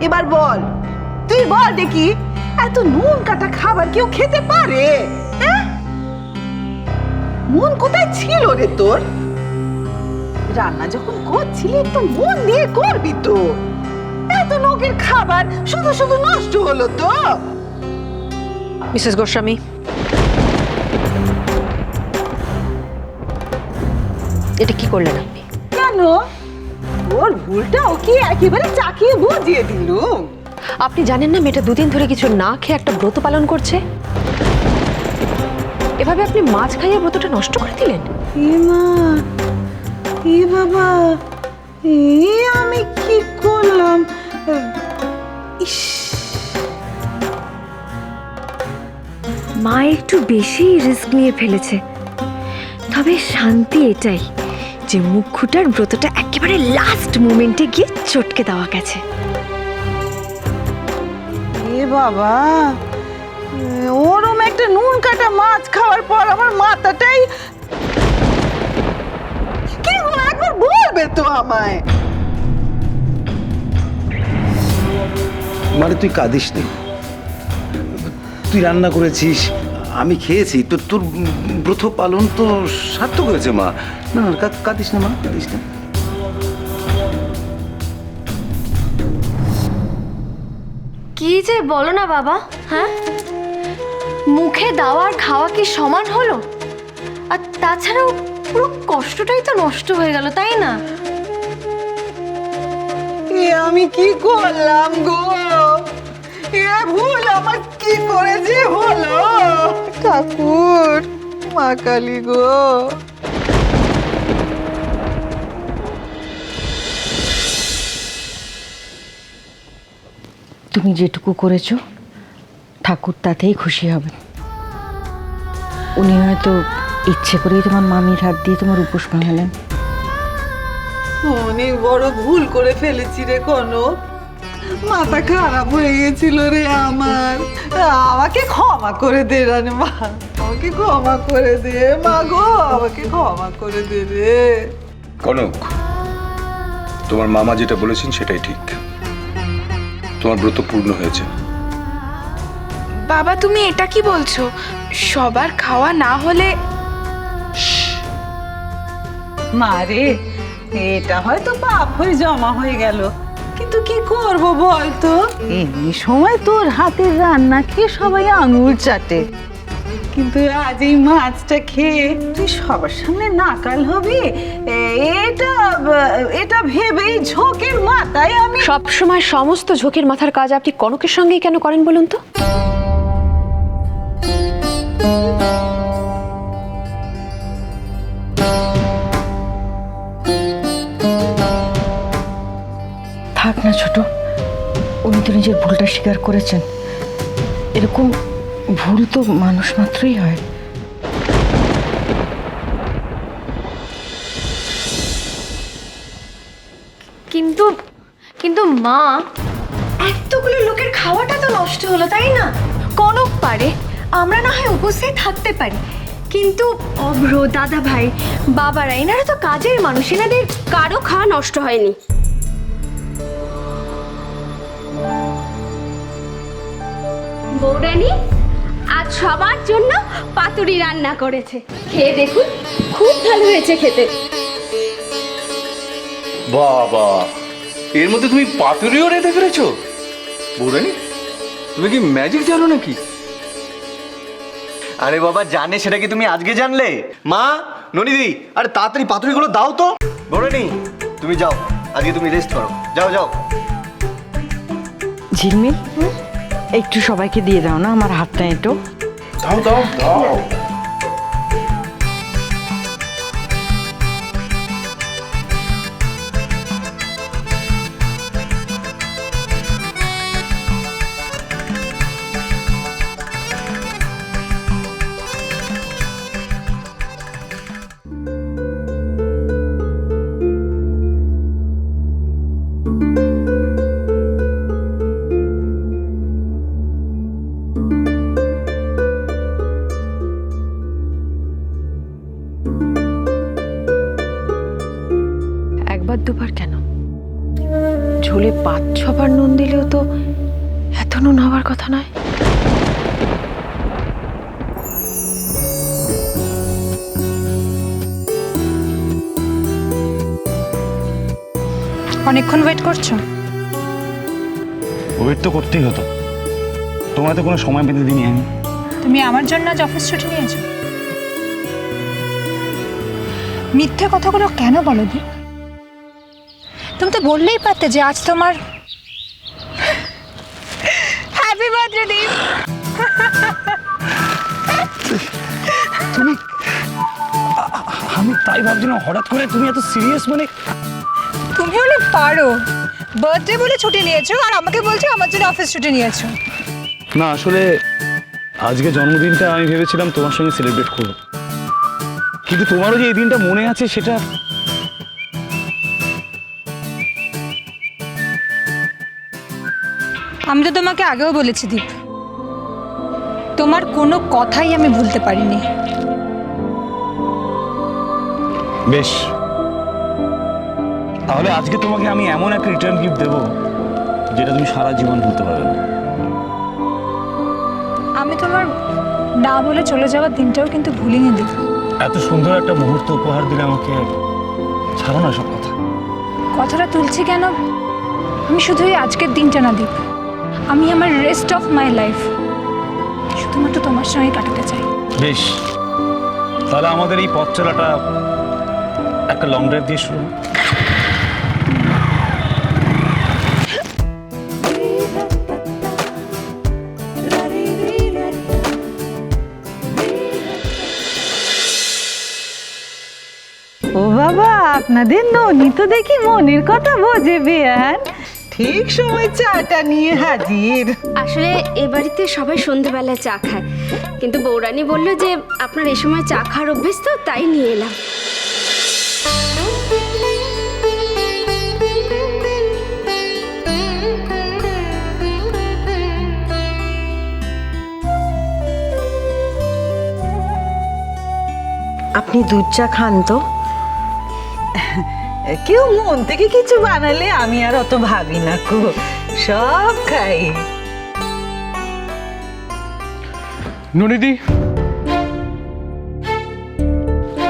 এবার বল। তুই বল দেখি এত নুন কাটা খাবার কেউ খেতে পারে? হ্যাঁ? মন কোথায় ছিল রে তোর? রান্না যখন করছিলি একটু মন দিয়ে করবি তো। এত লোকের খাবার শুধু শুধু নষ্ট হলো তো। মিসেস গোস্বামী। এটা কি করলেন আপনি? কেন? ওর ভুলটা ওকে একেবারে চাকিয়ে বুঝিয়ে দিলুম আপনি জানেন না মেয়েটা দুদিন ধরে কিছু না খেয়ে একটা ব্রত পালন করছে? এভাবে আপনি মাছ খাইয়ে ব্রতটা নষ্ট করে দিলেন? এ মা এ বাবা এ আমি কি করলাম? ইস। মা একটু বেশি রিস্ক নিয়ে ফেলেছে। তবে শান্তি এটাই। যে মুখুটার ব্রতটা একেবারে লাস্ট মোমেন্টে গিয়ে চটকে দেওয়া গেছে। এ বাবা ওরম একটা নুন কাটা মাছ খাওয়ার পর আমার মাথাটাই কি হলো? একবার বলবে তো আমায়। মানে তুই কাঁদিস নি তুই রান্না করেছিস আমি খেয়েছি তো তোর ব্রত পালন তো সার্থক হয়েছে মা। না না কা- কাঁদিস না মা কাঁদিস না। কি যে বলো না বাবা হ্যাঁ? মুখে দাওয়ার খাওয়া কি সমান হলো? আর তাছাড়াও পুরো কষ্টটাই তো নষ্ট হয়ে গেল তাই না? এ আমি কি করলাম গো? এ ভুল আমার কি করে যে হলো? ঠাকুর মা কালী গো। তুমি যেটুকু করেছ ঠাকুর তাতেই খুশি হবেন উনি হয়তো ইচ্ছে করেই তোমার মামির হাত দিয়ে তোমার উপোস ভাঙালেন অনেক বড় ভুল করে ফেলেছি রে কনক। মাথা খারাপ হয়ে গেছিল রে আমার। আমাকে ক্ষমা করে দে রানে মা আমাকে ক্ষমা করে দে। মা গো আমাকে ক্ষমা করে দে রে। কনক তোমার মামা যেটা বলেছেন সেটাই ঠিক। তোমার ব্রত পূর্ণ হয়েছে। বাবা তুমি এটা কি বলছো? সবার খাওয়া না হলে মা রে এটা হয়তো পাপ হয়ে জমা হয়ে গেল। কিন্তু কি করব বল তো এমনি সময় তোর হাতের রান্না খেয়ে সবাই আঙুল চাটে। কিন্তু আজ এই মাছটা খেয়ে তুই সবার সামনে নাকাল হবি? এটা এটা ভেবেই ঝোঁকের মাথায় আমি সব সময় সমস্ত ঝোঁকের মাথার কাজ আপনি কনকের সঙ্গেই কেন করেন বলুন তো? থাক না ছোট। উনি তো নিজের ভুলটা স্বীকার করেছেন। এরকম ভুল তো মানুষ মাত্রই হয়। কিন্তু কিন্তু মা, এতগুলো লোকের খাওয়াটা তো নষ্ট হলো, তাই না? কনক পারে, আমরা না হয় উপস্থিত থাকতে পারি। কিন্তু অভ্র দাদা ভাই বাবারা, এনারা তো কাজের মানুষ, এনাদের কারও খাওয়া নষ্ট হয়নি। বৌরানী আজ সবার জন্য পাতুরি রান্না করেছে। খেয়ে দেখুন খুব ভালো হয়েছে খেতে। বাবা এর মধ্যে তুমি পাতুরিও রেঁধে ফেলেছো? বৌরানি তুমি কি ম্যাজিক জানো নাকি? আরে বাবা জানে সেটা কি তুমি আজকে জানলে? মা ননিদি আরে তাড়াতাড়ি পাতুরিগুলো দাও তো। বড়নি তুমি যাও আজকে তুমি রেস্ট করো। যাও যাও। ঝিলমিল? একটু সবাইকে দিয়ে দাও না আমার হাতটা একটু দাও দাও দাও। ছবার নুন দিলেও তো এত নুন হওয়ার কথা নয়। অনেকক্ষণ ওয়েট করছ? ওয়েট তো করতেই হতো। তোমার তো কোনো সময় বেঁধে দিইনি আমি তুমি আমার জন্য আজ অফিস ছুটি নিয়েছো? মিথ্যে কথাগুলো কেন বলো দি তুমি তো বললেই পারতে যে আজ তোমার হ্যাপি বার্থডে দীপ আমি তাই ভাবছিলাম হঠাৎ করে তুমি এত সিরিয়াস মানে তুমি হলে পারো। বার্থডে বলে ছুটি নিয়েছো আর আমাকে বলছো আমার জন্য অফিস ছুটি নিয়েছো। না আসলে আজকে জন্মদিনটা আমি ভেবেছিলাম তোমার সঙ্গে সেলিব্রেট করব। কিন্তু তোমারও যে এই দিনটা মনে আছে সেটা আমি তো তোমাকে আগেও বলেছি দীপ। তোমার কোনো কথাই আমি ভুলতে পারিনি। বেশ। তাহলে আজকে তোমাকে আমি এমন একটা রিটার্ন গিফট দেবো যেটা তুমি সারা জীবন ভুলতে পারবে না। আমি তোমার না বলে চলে যাওয়ার দিনটাও কিন্তু ভুলিনি দীপ। এত সুন্দর একটা মুহূর্ত উপহার দিলে আমাকে ছাড়ো না সব কথা। কথাটা তুলছি কেন? আমি শুধু আজকের দিনটা না দীপ। আমি আমার রেস্ট অফ মাই লাইফ শুধুমাত্র তোমার সঙ্গে কাটাতে চাই। বেশ। তাহলে আমাদের এই পথ চলাটা একটা লং ড্রাইভ দিয়ে শুরু ও বাবা আপনাদের ননি তো দেখি মনের কথা বোঝে বেয়ান। ঠিক সময় চাটা নিয়ে হাজির। আসলে এ বাড়িতে সবাই সন্ধেবেলায় চা খায়। কিন্তু বৌরানী বলল যে আপনার এই সময় চা খাওয়ার অভ্যেস তো তাই নিয়ে এলাম। আপনি দুধ চা খান তো? কেউ মন থেকে কিছু বানালে আমি আর অত ভাবি না কো। সব খাই। ননিদি?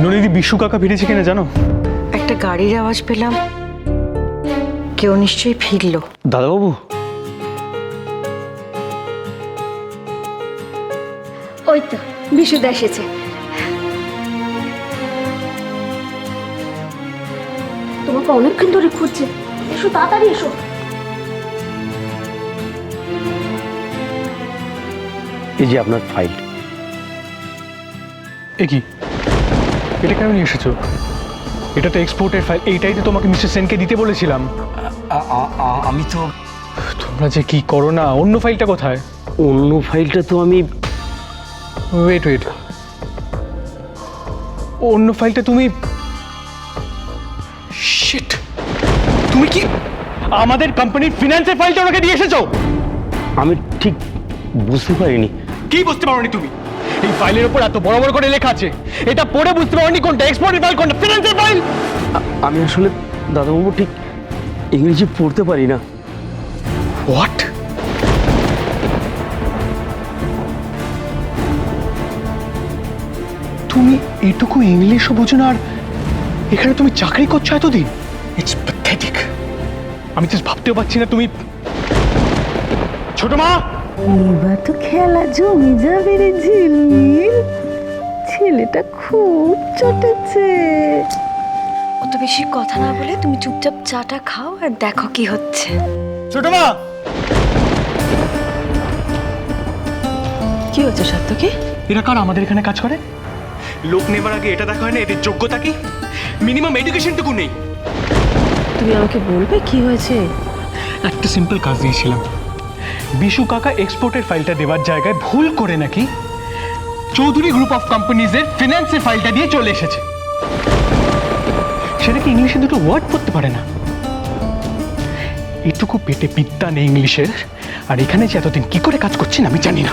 ননিদি বিশু কাকা ফিরেছে কিনা জানো? একটা গাড়ির আওয়াজ পেলাম। কেউ নিশ্চয়ই ফিরলো। দাদাবাবু? ওই তো বিশুদা এসেছে। তোমাকে অনেকক্ষণ ধরে খুঁজছে। এসো তাড়াতাড়ি এসো। এই যে আপনার ফাইল এ কি? এটা কেন নিয়ে এসেছ? এটা তো এক্সপোর্টের ফাইল এইটাই তো তোমাকে মিস্টার সেনকে দিতে বলেছিলাম। আমি তো তোমরা যে কি করো না অন্য ফাইলটা কোথায়? অন্য ফাইলটা তো আমি ওয়েট ওয়েট অন্য ফাইলটা তুমি তুমি কি আমাদের কোম্পানির ফিনান্সের ফাইলটা ওনাকে দিয়ে এসেছ? আমি ঠিক বুঝতে পারিনি। কি বুঝতে পারোনি তুমি? এই ফাইলের উপর এত বড় বড় করে লেখা আছে। এটা পড়ে বুঝতে পারোনি কোনটা এক্সপোর্টের ফাইল কোনটা ফিনান্সের ফাইল আমি আসলে দাদাবাবু ঠিক ইংরেজি পড়তে পারি না। হোয়াট তুমি এটুকু ইংলিশও বোঝো না আর এখানে তুমি চাকরি করছ এতদিন? ইটস আমি জাস্ট ভাবতেও পারছি না তুমি ছোট মা! এবার তো খেলা জমি যাবে রে ঝিলমিল। ছেলেটা খুব চটেছে। অত বেশি কথা না বলে তুমি চুপচাপ চাটা খাও আর দেখো কি হচ্ছে। ছোট মা! কি হচ্ছে সত্যকে? এরা কার? আমাদের এখানে কাজ করে? লোক নেবার আগে এটা দেখা হয় না? এদের যোগ্যতা কি? মিনিমাম এডুকেশনটুকু নেই। তুমি আমাকে বলবে কি হয়েছে? একটা সিম্পল কাজ দিয়েছিলাম। বিশু কাকা এক্সপোর্টের ফাইলটা দেওয়ার জায়গায় ভুল করে নাকি? চৌধুরী গ্রুপ অফ কোম্পানিজের ফিনান্সের ফাইলটা দিয়ে চলে এসেছে। সেটা কি ইংলিশে দুটো ওয়ার্ড পড়তে পারে না? এটুকু পেটে বিদ্যা নেই ইংলিশের আর এখানে যে এতদিন কি করে কাজ করছেন আমি জানি না।